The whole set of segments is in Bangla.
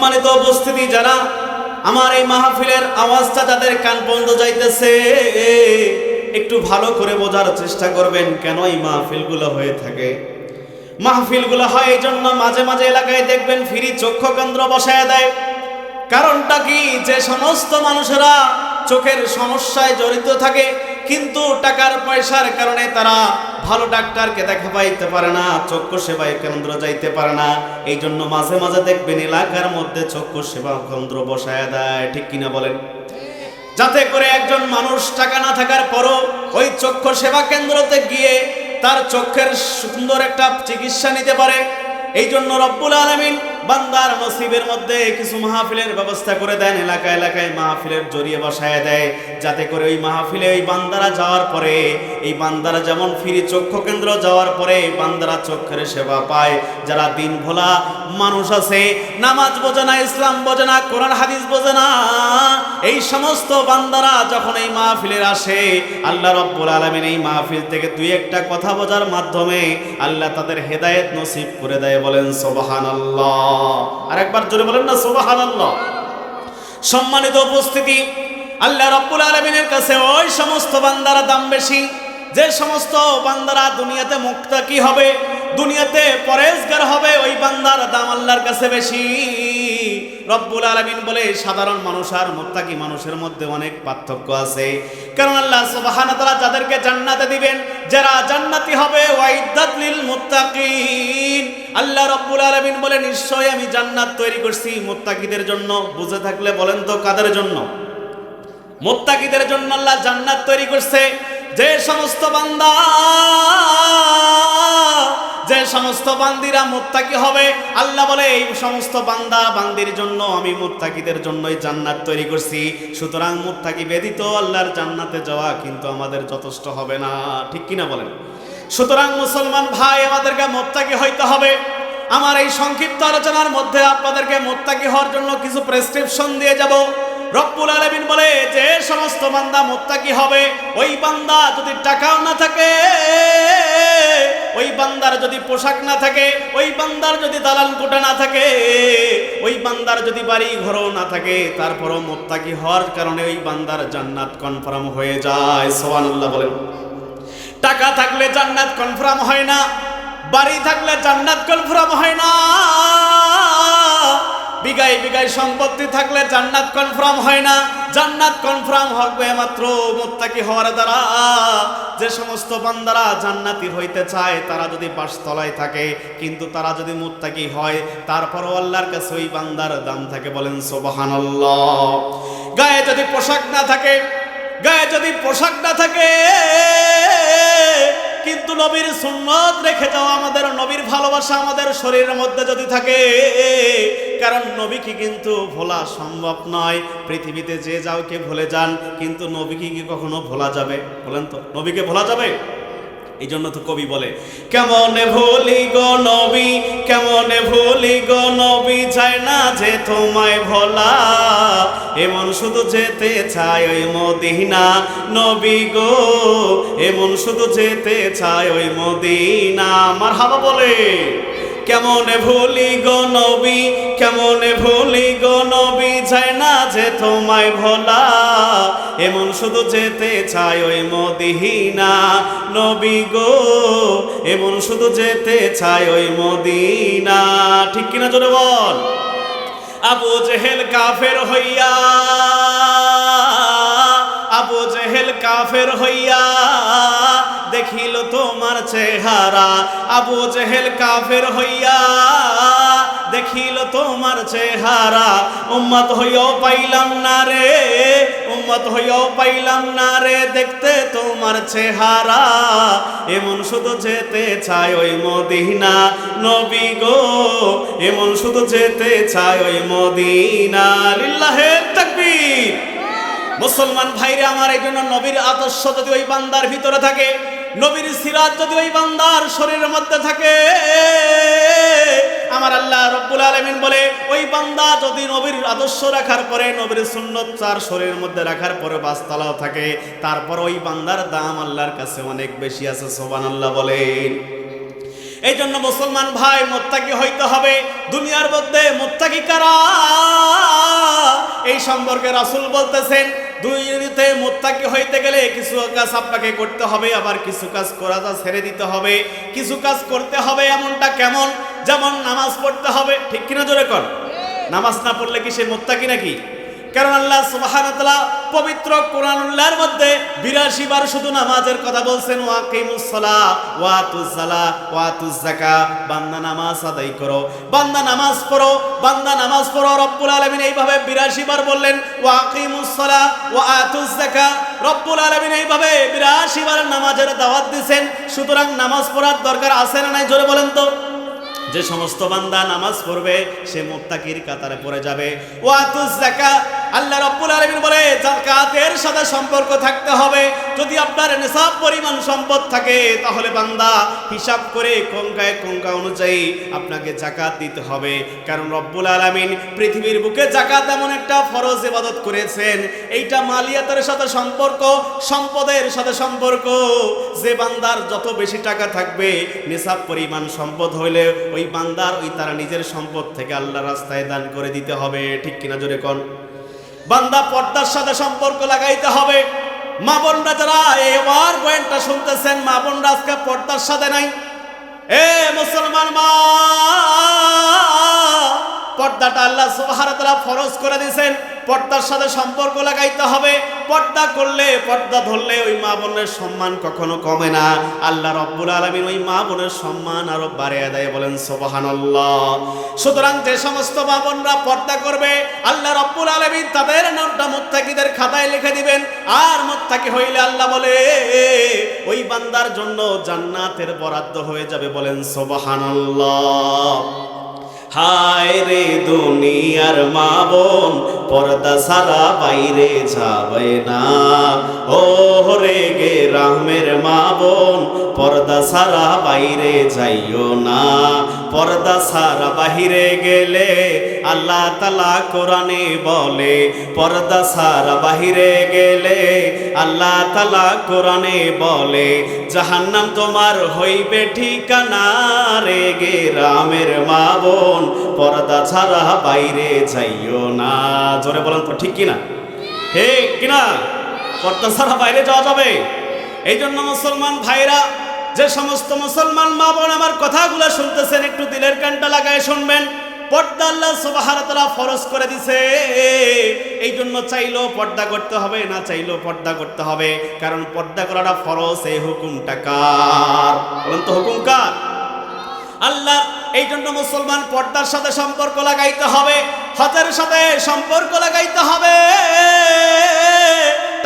সম্মানিত উপস্থিতি যারা আমার এই মাহফিলের আওয়াজটা যাদের কান বন্ধ যাইতেছে, একটু ভালো করে বোঝার চেষ্টা করবেন কেন এই মাহফিলগুলো হয়ে থাকে। মাহফিলগুলো হয় এই জন্য মাঝে মাঝে এলাকায় দেখবেন ফিরি চক্ষু কেন্দ্র বসায় দেয়। কারণটা কি? যে সমস্ত মানুষেরা চোখের সমস্যায় জড়িত থাকে কিন্তু টাকার পয়সার কারণে তারা ভালো ডাক্তারকে দেখা পাইতে পারে না, চক্ষু সেবায় কেন্দ্র যাইতে পারে না। এই জন্য মাঝে মাঝে দেখবেন এলাকার মধ্যে চক্ষু সেবা কেন্দ্র বসায় দেয়। ঠিক কিনা বলেন? যাতে করে একজন মানুষ টাকা না থাকার পরও ওই চক্ষু সেবা কেন্দ্রতে গিয়ে তার চক্ষের সুন্দর একটা চিকিৎসা নিতে পারে। এই জন্য রব্বুল আলমিন বান্দার নসিবের মধ্যে কিছু মাহফিলের ব্যবস্থা করে দেন এলাকা এলাকায় মাহফিলের জড়িয়ে বসায় দেয়। যাতে করে ওই মাহফিলে ওই বান্দারা যাওয়ার পরে, এই বান্দারা যেমন ফিরি চক্ষু কেন্দ্র যাওয়ার পরে বান্দারা চক্ষের সেবা পায়। যারা দিন ভোলা মানুষ আছে, নামাজ বোঝে না, ইসলাম বোঝে না, কোরআন, হাদিস বোঝে না, এই সমস্ত বান্দারা যখন এই মাহফিলের আসে, আল্লাহ রব্বুল আলমিন এই মাহফিল থেকে দুই একটা কথা বোঝার মাধ্যমে আল্লাহ তাদের হেদায়েত নসিব করে দেয় বলেন সোবাহান আল্লাহ আরেকবার জোরে বলেন না সোবাহান সম্মানিত উপস্থিতি, আল্লাহ রব্বুল আলমিনের কাছে ওই সমস্ত বান্দারা দাম বেশি। যে সমস্ত বান্দারা দুনিয়াতে মুক্তা কি হবে? দুনিয়াতে পরেজগার হবে ওই বান্দার দাম আল্লাহর কাছে বেশি। রব্বুল আলমিন বলে, সাধারণ মানুষ আর মুত্তাকি মানুষের মধ্যে অনেক পার্থক্য আছে। কারণ আল্লাহ সুবহানাহু ওয়া তাআলা যাদেরকে জান্নাতে দিবেন, যারা জান্নাতি হবে, ওয়াইদাত লিল মুত্তাকিন। আল্লাহ রব্বুল আলামিন বলে নিশ্চয় আমি জান্নাত তৈরি করছি মুত্তাকিদের জন্য। বুঝে থাকলে বলেন তো, কাদের জন্য? মুত্তাকিদের জন্য আল্লাহ জান্নাত তৈরি করছে। যে সমস্ত বান্দা যে সমস্ত বান্দিরা মুত্তাকি হবে, আল্লাহ বলে, এই সমস্ত বান্দা বান্দির জন্য আমি মুত্তাকিদের জন্যই জান্নাত তৈরি করছি। সুতরাং মুত্তাকি ব্যতীত আল্লাহর জান্নাতে যাওয়া কিন্তু আমাদের যথেষ্ট হবে না। ঠিক কিনা বলেন? সুতরাং মুসলমান ভাই, আমাদেরকে মোত্তাকি হইতে হবে। আমার এই সংক্ষিপ্ত আলোচনার মধ্যে আপনাদেরকে মোত্তাকি হওয়ার জন্য কিছু প্রেসক্রিপশন দিয়ে যাব। রব্বুল আলমিন বলে, যে সমস্ত বান্দা মোত্তাকি হবে, ওই বান্দা যদি টাকাও না থাকে ওই বান্দার যদি পোশাক না থাকে, ওই বান্দার যদি দালান কোটা না থাকে, ওই বান্দার যদি বাড়ি ঘরও না থাকে, তারপরও মোত্তাকি হওয়ার কারণে ওই বান্দার জান্নাত কনফার্ম হয়ে যায়। সোয়ানুল্লাহ বলেন। টাকা থাকলে জান্নাত কনফার্ম হয় না, বাড়ি থাকলে জান্নাত কনফার্ম হয় না। বিঘায় বিঘায় সম্পত্তি থাকলে জান্নাত কনফার্ম হয় না। জান্নাত কনফার্ম হবে মাত্র মুত্তাকি হওয়ার দ্বারা। যে সমস্ত বান্দারা জান্নাতি হইতে চায়, তারা যদি বাসতলায় থাকে, কিন্তু তারা যদি মুত্তাকি হয়, তারপরও আল্লাহর কাছে ওই বান্দার দাম থাকে বলেন সোবাহানাল্লাহ। গায়ে যদি পোশাক না থাকে, গায়ে যদি পোশাক না থাকে কিন্তু নবীর সুন্নত রেখে যাওয়া আমাদের নবীর ভালোবাসা আমাদের শরীরের মধ্যে যদি থাকে, কারণ নবীকে কিন্তু ভোলা সম্ভব নয়। পৃথিবীতে যে যাও কে ভুলে যান, কিন্তু নবীকে কি কখনো ভোলা যাবে? বলেন তো নবীকে ভোলা যাবে? এই জন্য তো কবি বলে, কেমনে ভুলি গো নবী, কেমনে ভুলি গো নবী চায় না যে তোমায় ভোলা, এমন শুধু যেতে চায় ওই মদিনা নবী গো, এমন শুধু যেতে চায় ওই মদিনা। আমার হাবা বলে। কেমনে ভুলি গো নবী? কেমনে ভুলি গো নবী? যায় না যে তোমায় ভোলা। এমন শুধু যেতে চায় ওই মদিনা। নবী গো, এমন শুধু যেতে চায় ওই মদিনা। ঠিক কিনা জোরে বল? আবু জেহেল কাফের হইয়া আবু জেহেল কাফের হইয়া দেখিল তোমার চেহারা। আবু জেহেল কাফের হইয়া দেখিল তোমার চেহারা। উম্মত হইয়াও পাইলাম না রে, উম্মত হইয়াও পাইলাম না রে, দেখতে তোমার চেহারা। এমন শুধু যেতে চায় ওই মদিনা নবী গো, এমন শুধু যেতে চায় ওই মদিনা। লিল্লাহে তাকবীর। মুসলমান ভাইরে আমার এই জন্য নবীর আদর্শ যদি ওই বান্দার ভিতরে থাকে, নবীর সিরাজ যদি ওই বান্দার শরীরের মধ্যে থাকে, আমার আল্লাহ রব্বুল আলমিন বলে, ওই বান্দা যদি নবীর আদর্শ রাখার পরে, নবীর সুন্নত তার শরীরের মধ্যে রাখার পরে বাস্তালাও থাকে, তারপর ওই বান্দার দাম আল্লাহর কাছে অনেক বেশি আছে সোবান আল্লাহ বলেন। এই জন্য মুসলমান ভাই, মোত্তাকি হইতে হবে। দুনিয়ার মধ্যে মোত্তাকি কারা? এই সম্পর্কে রাসুল বলতেছেন দুনিয়াতে মোত্তাকি হইতে গেলে কিছু কাজ আপনাকে করতে হবে, আবার কিছু কাজ করা যা ছেড়ে দিতে হবে। কিছু কাজ করতে হবে এমনটা কেমন? যেমন নামাজ পড়তে হবে। ঠিক কিনা জোরে কর নামাজ না পড়লে কি সে মোত্তাকি নাকি? কারণ আল্লাহ সুবহানাহু পবিত্র কোরআনুল্লাহর মধ্যে 82 বার শুধু নামাজের কথা বলছেন বান্দা নামাজ আদায় করো, বান্দা নামাজ পড়ো, বান্দা নামাজ পড়ো, রব্বুল আলামিন এইভাবে 82 বার বললেন ওয়াকিমুস সালাহ ওয়াতুজ যাকাত রব্বুল আলামিন এইভাবে 82 বার নামাজের দাওয়াত দিবেন সুতরাং নামাজ পড়ার দরকার আছে না নাই? জোরে বলেন তো। যে সমস্ত বান্দা নামাজ পড়বে সে মোত্তাকির কাতারে পড়ে যাবে। ওয়াতুজ যাকাত আল্লাহ রাব্বুল আলামিন বলে, যাকাতের সাথে সম্পর্ক থাকতে হবে। যদি আপনার নিসাব পরিমাণ সম্পদ থাকে, তাহলে বান্দা হিসাব করে কঙ্কায় কঙ্কা অনুযায়ী আপনাকে জাকাত দিতে হবে। কারণ রব্বুল আলামিন পৃথিবীর বুকে জাকাত এমন একটা ফরজ ইবাদত করেছেন। এইটা মালিয়াতের সাথে সম্পর্ক, সম্পদের সাথে সম্পর্ক। যে বান্দার যত বেশি টাকা থাকবে, নিসাব পরিমাণ সম্পদ হইলে ওই বান্দার ওই তারা নিজের সম্পদ থেকে আল্লাহ রাস্তায় দান করে দিতে হবে। ঠিক কিনা জোরে কন? বান্দা পর্দার সাথে সম্পর্ক লাগাইতে হবে। মা বোনরা যারা এবার পয়েন্টটা শুনতেছেন, মা বোনরা আজকে পর্দার সাথে নাই। এ মুসলমান মা, পর্দাটা আল্লাহ তাআলা ফরজ করে দিয়েছেন। পর্দার সাথে সম্পর্ক লাগাইতে হবে। পর্দা করলে, পর্দা ধরলে ওই মা বোনের সম্মান কখনো কমে না। আল্লাহ রব্বুল আলামিন ওই মা বোনের সম্মান আরও বাড়িয়ে দেয় বলেন, সুবহানাল্লাহ। সুতরাং যে সমস্ত মা বোনরা পর্দা করবে, আল্লাহ রব্বুল আলামিন তাদের নামটা মুত্তাকিদের খাতায় লিখে দিবেন। আর মুত্তাকি হইলে আল্লাহ বলে, ওই বান্দার জন্য জান্নাতের বরাদ্দ হয়ে যাবে বলেন, সুবহানাল্লাহ। হায় রে দুনিয়ার মা বোন পর্দা সারা বাইরে যাবে না। ও রে গে রামের মা বোন, পর্দা সারা বাইরে যাইও না। পর্দা সারা বাহিরে গেলে আল্লাহ তালা কোরআনে বলে, পর্দা সারা বাহিরে গেলে আল্লাহ তালা কোরআনে বলে, জাহান্নাম তোমার হইবে ঠিকানা রে গে রামের মা বোন, পর্দা ছাড়া বাইরে যাইও না। জোরে বলেন তো, ঠিক কিনা? হে কিনা? পর্দা ছাড়া বাইরে যাওয়া যাবে? এই জন্য মুসলমান ভাইরা যে সমস্ত মুসলমান মা বোন আমার কথাগুলো শুনতেছেন, একটু দিলের কানটা লাগায় শুনবেন। পর্দা আল্লাহ তাআলা ফরজ করে দিছে। এই জন্য চাইলেও পর্দা করতে হবে, না চাইলেও পর্দা করতে হবে। কারণ পর্দা করাটা ফরজ, এই হুকুমটা কার? বলেন তো হুকুম কার? আল্লাহ এই জন্য মুসলমান পর্দার সাথে সম্পর্ক লাগাইতে হবে, হজের সাথে সম্পর্ক লাগাইতে হবে।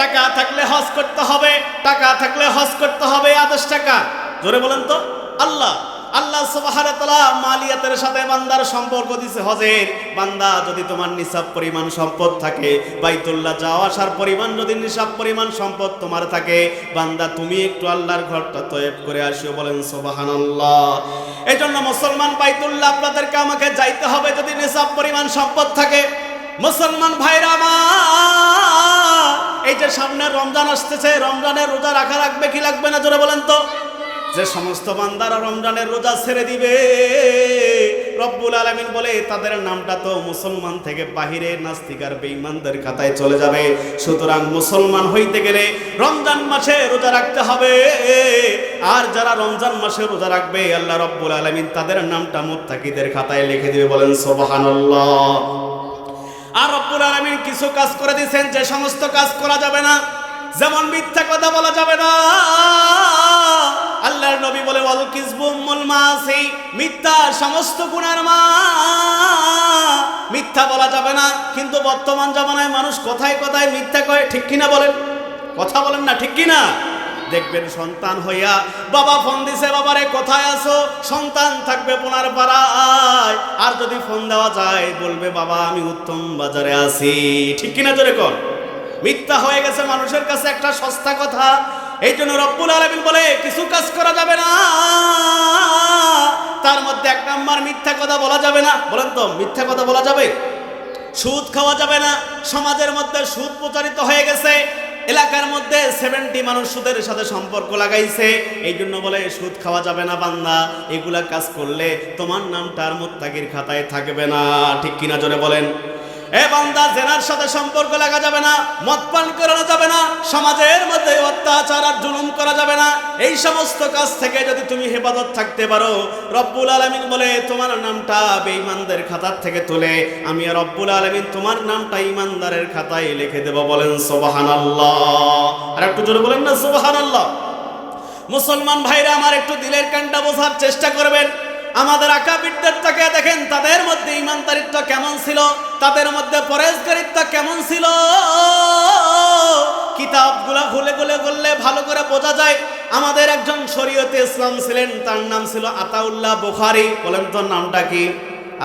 টাকা থাকলে হজ করতে হবে, টাকা থাকলে হজ করতে হবে, আদশ টাকা। জোরে বলেন তো, আল্লাহ আল্লাহ তাআলা মালিয়াতের সাথে বান্দার সম্পর্ক দিছে হজের। বান্দা যদি তোমার নিসাব পরিমাণ সম্পদ থাকে, বাইতুল্লাহ যাওয়া আসার পরিমাণ যদি নিসাব পরিমাণ সম্পদ তোমার থাকে, বান্দা তুমি একটু আল্লাহর ঘরটা তয়েব করে আসিও বলেন সোবাহান সুবহানাল্লাহ। এই জন্য মুসলমান বাইতুল্লাহ আপনাদেরকে আমাকে যাইতে হবে যদি নিসাব পরিমাণ সম্পদ থাকে। মুসলমান ভাইরা আমার এই যে সামনে রমজান আসতেছে, রমজানের রোজা রাখা লাগবে, কি লাগবে না জোরে বলেন তো? যে সমস্ত বান্দারা রমজানের রোজা ছেড়ে দিবে। রব্বুল আলামিন বলে, তাদের নামটা তো মুসলমান থেকে বাহিরে নাস্তিকার বেঈমানদের খাতায় চলে যাবে। সুতরাং মুসলমান হইতে গেলে রমজান মাসে রোজা রাখতে হবে। আর যারা রমজান মাসে রোজা রাখবে, আল্লাহ রব্বুল আলামিন তাদের নামটা মুত্তাকিদের খাতায় লিখে দিবে বলেন, সুবহানাল্লাহ। আর রব্বুল আলামিন কিছু কাজ করে দিয়েছেন, যে সমস্ত কাজ করা যাবে না, যেমন মিথ্যা কথা বলা যাবে না। আল্লাহর নবী বলে কিসবু উম্মুল মাসি মিথ্যা সমস্ত গুনার মা। মিথ্যা বলা যাবে না, কিন্তু বর্তমান জামানায় মানুষ কথায় কথায় মিথ্যা কয়, ঠিক কিনা বলেন? কথা বলেন না, ঠিক কিনা? দেখবেন সন্তান হইয়া, বাবা, ফোন দিছে বাবারে কোথায় আছো? সন্তান থাকবে পোনার পাড়ায়। আর যদি ফোন দেওয়া যায়, বলবে, বাবা, আমি উত্তম বাজারে আছি। ঠিক কিনা জোরে কর মিথ্যা হয়ে গেছে মানুষের কাছে একটা সস্তা কথা। এই জন্য রব্বুল আলমিন বলে, কিছু কাজ করা যাবে না। তার মধ্যে এক নাম্বার মিথ্যা কথা বলা যাবে না। বলেন তো, মিথ্যা কথা বলা যাবে? সুদ খাওয়া যাবে না। সমাজের মধ্যে সুদ প্রচারিত হয়ে গেছে। এলাকার মধ্যে সেভেন্টি মানুষ সুদের সাথে সম্পর্ক লাগাইছে। এই জন্য বলে, সুদ খাওয়া যাবে না বান্দা, এগুলা কাজ করলে তোমার নামটা আর মোত্তাগির খাতায় থাকবে না। ঠিক কিনা জোরে বলেন। এ বান্দা, জেনার সাথে সম্পর্ক লাগা যাবে না। মদ পান করানো যাবে না, সমাজের মধ্যে অত্যাচার আর জুলুম করা যাবে না। এই সমস্ত কাজ থেকে যদি তুমি হেফাজত থাকতে পারো, রব্বুল আলমিন বলে, তোমার নামটা বেঈমানদের খাতার থেকে তুলে, আমি রব্বুল আলমিন তোমার নামটা ইমানদারের খাতায় লিখে দেব। বলেন সোবাহান আল্লাহ আর একটু জোরে বলেন না সোবাহান আল্লাহ মুসলমান ভাইরা, আমার একটু দিলের কানটা বোঝার চেষ্টা করবেন। আমাদের আকাবিরদের তাকে দেখেন, তাদের মধ্যে ইমানদারিত্ব কেমন ছিল? তাদের মধ্যে পরেশগারিত্ব কেমন ছিল? কিতাবগুলা খুলে খুলে করলে ভালো করে বোঝা যায়। আমাদের একজন শরীয়তে ইসলাম ছিলেন, তার নাম ছিল আতাউল্লাহ বুখারি। বলেন তোর নামটা কি?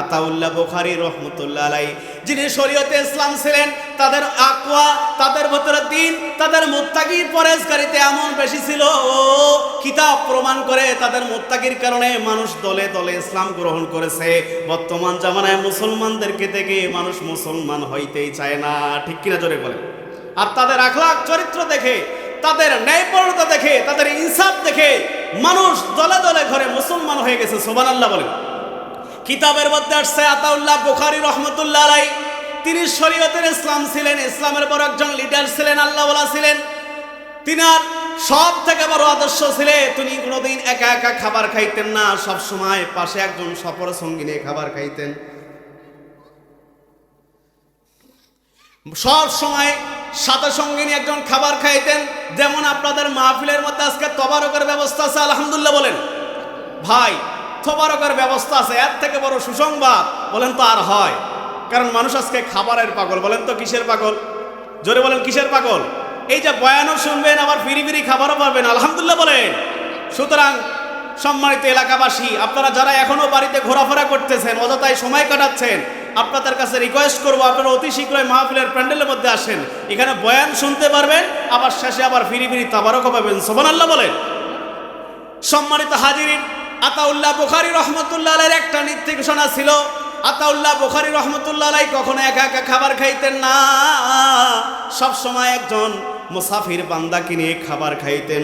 আতাউল্লাহ বুখারি রহমতুল্লাহ আলাই যিনি শরীয়তে ইসলাম ছিলেন, তাদের আকওয়া, তাদের ভেতরে দিন তাদের মুত্তাকির পরেজকারিতে এমন বেশি ছিল। ও কিতাব প্রমাণ করে তাদের মুত্তাকির কারণে মানুষ দলে দলে ইসলাম গ্রহণ করেছে। বর্তমান জামানায় মুসলমানদেরকে থেকে মানুষ মুসলমান হইতেই চায় না। ঠিক কিনা জোরে বলে আর তাদের আখলাক চরিত্র দেখে, তাদের ন্যায়পরতা দেখে, তাদের ইনসাফ দেখে মানুষ দলে দলে ঘরে মুসলমান হয়ে গেছে। সোবান আল্লাহ বলেন। কিতাবের মধ্যে আসছে আতাউল্লাহ বুখারি রহমতুল্লাহ আলাই তিনি শরীয়তের ইসলাম ছিলেন, ইসলামের বড় একজন লিডার ছিলেন আল্লাহ ছিলেন। তিনার সব থেকে বড় আদর্শ ছিলে, তিনি কোনোদিন একা একা খাবার খাইতেন না সব সময় পাশে একজন সফর সঙ্গী নিয়ে খাবার খাইতেন। সব সময় সাথে সঙ্গে নিয়ে একজন খাবার খাইতেন। যেমন আপনাদের মাহফিলের মধ্যে আজকে তবারকের ব্যবস্থা আছে, আলহামদুলিল্লাহ বলেন। ভাই তবারকের ব্যবস্থা আছে, এর থেকে বড় সুসংবাদ বলেন তো আর হয়। কারণ মানুষ আজকে খাবারের পাগল, বলেন তো কিসের পাগল? জোরে বলেন কিসের পাগল? এই যে বয়ানও শুনবেন, আবার ফিরি ফিরি খাবারও পাবেন, আলহামদুলিল্লাহ বলেন। সুতরাং সম্মানিত এলাকাবাসী, আপনারা যারা এখনও বাড়িতে ঘোরাফেরা করতেছেন অযথায় সময় কাটাচ্ছেন, আপনাদের কাছে রিকোয়েস্ট করব, আপনারা অতি শীঘ্রই মাহফিলের প্যান্ডেলের মধ্যে আসেন। এখানে বয়ান শুনতে পারবেন, আবার শেষে আবার ফিরি ফিরি তাবারকও পাবেন। সোবান আল্লাহ বলেন। সম্মানিত হাজিরিন আতাউল্লাহ বুখারি রহমতুল্লাহ আলাইয়ের একটা নির্দেশনা ছিল, আতাউল্লাহ বুখারি রহমতুল্লাহ আলাই কখনো একা একা খাবার খাইতেন না। সব সময় একজন মুসাফির বান্দা কিনে খাবার খাইতেন।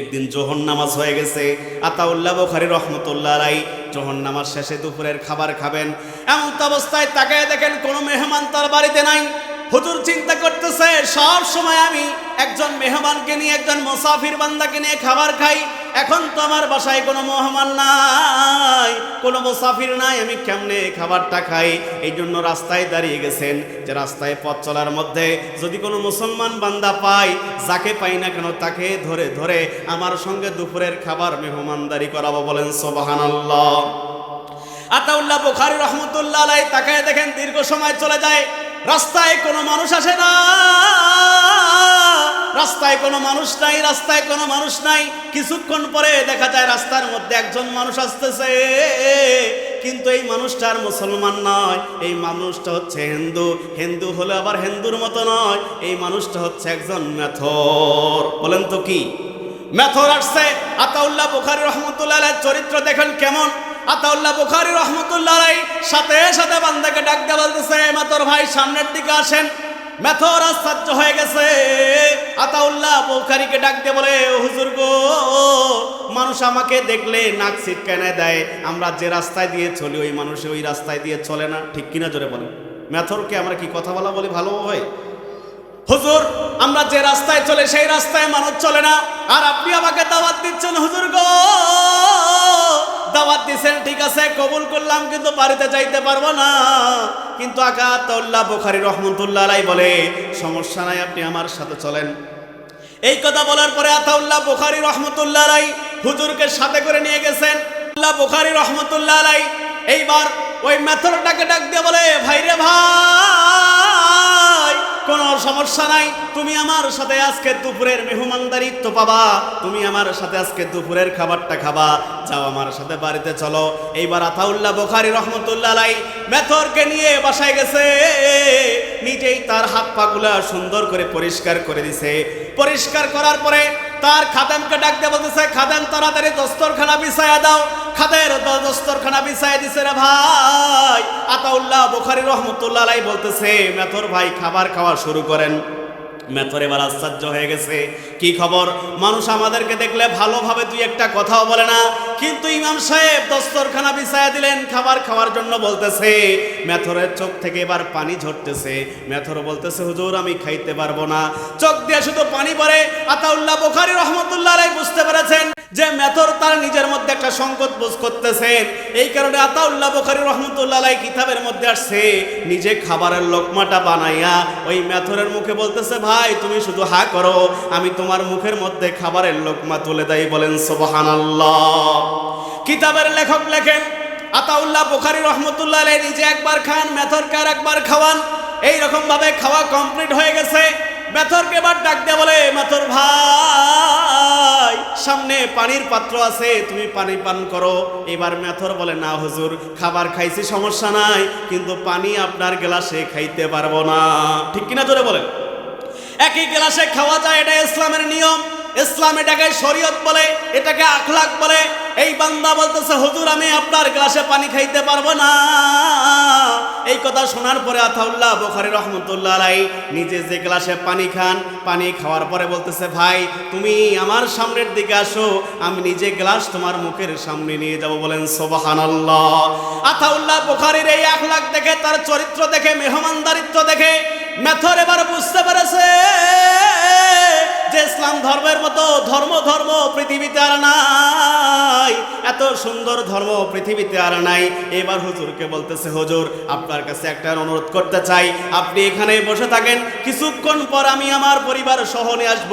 একদিন জোহর নামাজ হয়ে গেছে, আতাউল্লাহ বুখারি রহমতুল্লাহ আলাই জোহর নামাজ শেষে দুপুরের খাবার খাবেন। এমন অবস্থায় তাকায় দেখেন কোনো মেহমান তার বাড়িতে নাই। হুজুর চিন্তা করতেছে, সব সময় আমি একজন মেহমানকে নিয়ে, একজন মুসাফির বান্দাকে নিয়ে খাবার খাই। এখন তো আমার বাসায় কোনো মহমান নাই, কোনো মুসাফির নাই, আমি কেমনে খাবারটা খাই? এই জন্য রাস্তায় দাঁড়িয়ে গেছেন। যে রাস্তায় পথ চলার মধ্যে যদি কোনো মুসলমান বান্দা পাই যাকে পাই না কেন তাকে ধরে ধরে আমার সঙ্গে দুপুরের খাবার মেহমানদারি করাবো বলেন সোবাহান আল্লাহ আতাউল্লাহ বুখারি রহমতুল্লাহ আলাই দেখেন দীর্ঘ সময় চলে যায়। রাস্তায় কোনো মানুষ আসে না। রাস্তায় কোনো মানুষ নাই, রাস্তায় কোনো মানুষ নাই। কিছুক্ষণ পরে দেখা যায় রাস্তার মধ্যে একজন মানুষ আসতেছে। কিন্তু এই মানুষটার মুসলমান নয়। এই মানুষটা হচ্ছে হিন্দু। হিন্দু হলে আবার হিন্দুর মতো নয়। এই মানুষটা হচ্ছে একজন মেথর। বলেন তো কি? মেথর আসছে। আতাউল্লাহ বুখারি রহমতুল্লাহ চরিত্র দেখেন কেমন? আতাউল্লাহ বুখারি রহমতুল্লাহ সাথে সাথে বান্দাকে ডাক দিয়ে বলতেছে মেথর ভাই সামনের দিকে আসেন। মেথর আশ্চর্য হয়ে গেছে। আতাউল্লাহ বুখারিকে ডাক দিয়ে বলে "ও হুজুর গো, মানুষ আমাকে দেখলে নাক ছিটকানে দেয়। আমরা যে রাস্তায় দিয়ে চলি, ওই মানুষে ওই রাস্তায় দিয়ে চলে না। ঠিক কিনা জোরে বলে মেথরকে আমরা কি কথা বলা বলি ভালো হয় হুজুর, আমরা যে রাস্তায় চলে, সেই রাস্তায় মানুষ চলে না। আর আপনি আমাকে দাওয়াত দিচ্ছেন, হুজুর গো। দাওয়াত দিচ্ছেন ঠিক আছে, কবুল করলাম, কিন্তু বাড়িতে যাইতে পারব না। কিন্তু আকাতুল্লাহ বুখারি রহমতুল্লাহ আলাই বলে, সমস্যা নাই, আপনি আমার সাথে চলেন। এই কথা বলার পরে আতাউল্লাহ বুখারি রহমতুল্লাহ আলাই হুজুরকে সাথে করে নিয়ে গেছেন। আল্লাহ বুখারি রহমতুল্লাহ আলাই এইবার ওই মেথরটাকে ডাক দিয়ে বলে, ভাইরে ভাই! সমস্যা নাই। তুমি আমার সাথে আজকে দুপুরের মেহমানদারিত্ব পাবা। তুমি আমার সাথে আজকে দুপুরের খাবারটা খাবা। যাও আমার সাথে বাড়িতে চলো। এইবার আতাউল্লাহ বোখারি রহমতুল্লাহ আলাই মেথরকে নিয়ে বাসায় গেছে। নিজেই তার হাত পাগুলা সুন্দর করে পরিষ্কার করে দিছে। পরিষ্কার করার পরে তার খাদেমকে ডাক দিয়ে বলতেছে, খাদেম, তাড়াতাড়ি দস্তরখানা বিছায়া দাও। খাদের দস্তরখানা বিছায় দিছে রে ভাই। আতাউল্লাহ বুখারি রহমতুল্লাহ আলাই বলতেছে, মেথর ভাই, খাবার খাওয়া শুরু করেন। মেথর এবার আশ্চর্য হয়ে গেছে। কি খবর? মানুষ আমাদেরকে দেখলে ভালোভাবে দুই একটা কথাও বলে না। কিন্তু ইমাম সাহেব দস্তরখানা বিছায়া দিলেন, খাবার খাওয়ার জন্য বলতেছে মেথরের চোখ থেকে এবার পানি ঝরতেছে। মেথর বলতেছে, হুজুর, আমি খাইতে পারব না। চোখ দিয়ে শুধু পানি পড়ে। আতাউল্লাহ বুখারী রহমতুল্লাহ আলাই বুঝতে পেরেছেন যে মেথর তার নিজের মধ্যে একটা সংকট বোধ করতেছেন। এই কারণে আতাউল্লাহ বুখারী রহমতুল্লাহ আলাই কিতাবের মধ্যে আসছে, নিজে খাবারের লোকমাটা বানাইয়া ওই মেথরের মুখে বলতেছে, ভাই, তুমি শুধু হা করো, আমি তোমার মুখের মধ্যে খাবারের লোকমা তুলে দেয় বলেন, সুবহানাল্লাহ। কিতাবের লেখক লেখেন আতাউল্লাহ বুখারী রহমতুল্লাহ আলাই নিজে একবার খান মেথরকে আর একবার খাওয়ান। এই ভাবে খাওয়া কমপ্লিট হয়ে গেছে। মেথরকে এবার ডাক দিয়ে বলে, মেথর ভাই, সামনে পানির পাত্র আছে, তুমি পানি পান করো। এবার মেথর বলে, না হুজুর, খাবার খাইছি, সমস্যা নাই, কিন্তু পানি আপনার গ্লাসে খাইতে পারব না। ঠিক কিনা জোরে বলেন? একই গ্লাসে খাওয়া যায়, এটা ইসলামের নিয়ম। ইসলাম এটাকে শরীয়ত বলে, এটাকে আখলাক বলে। এই বান্দা বলতেছে, হুজুর, আমি আপনার গ্লাসে পানি খাইতে পারব না। এই কথা শোনার পরে আতাউল্লাহ বুখারী রহমতুল্লাহ আলাই নিজে যে গ্লাসে পানি খান, পানি খাওয়ার পরে বলতেছে, ভাই, তুমি আমার সামনের দিকে আসো, আমি নিজে গ্লাস তোমার মুখের সামনে নিয়ে যাব। বলেন, সুবহানাল্লাহ। আতাউল্লাহ বুখারীর এই আখলাক দেখে, তার চরিত্র দেখে, মেহমানদারিত্ব দেখে, মেথর এবার বুঝতে পেরেছে। যে ইসলাম ধর্মের মতো, ধর্ম ধর্ম, পৃথিবীতে আর নাই। এত সুন্দর ধর্ম পৃথিবীতে আর নাই। এবার হুজুরকে বলতেছে, হুজুর, আপনার কাছে একটা অনুরোধ করতে চাই। আপনি এখানে বসে থাকেন কিছুক্ষণ পর আমি আমার পরিবার সহ নিয়ে আসব।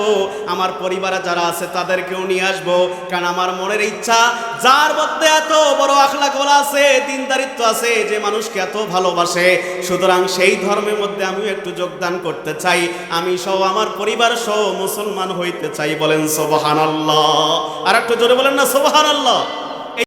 আমার পরিবারে যারা আছে তাদেরকেও নিয়ে আসব। কারণ আমার মনের ইচ্ছা, যার মধ্যে এত বড় আখলাক বলা আছে দিনদারিত্ব আছে, যে মানুষকে এত ভালোবাসে। সুতরাং সেই ধর্মের মধ্যে আমিও একটু যোগদান করতে চাই। আমি সহ আমার পরিবার সহ মুসলমান হইতে চাই বলেন সোবাহান আল্লাহ আর একটু জোরে বলেন না সোবাহান আল্লাহ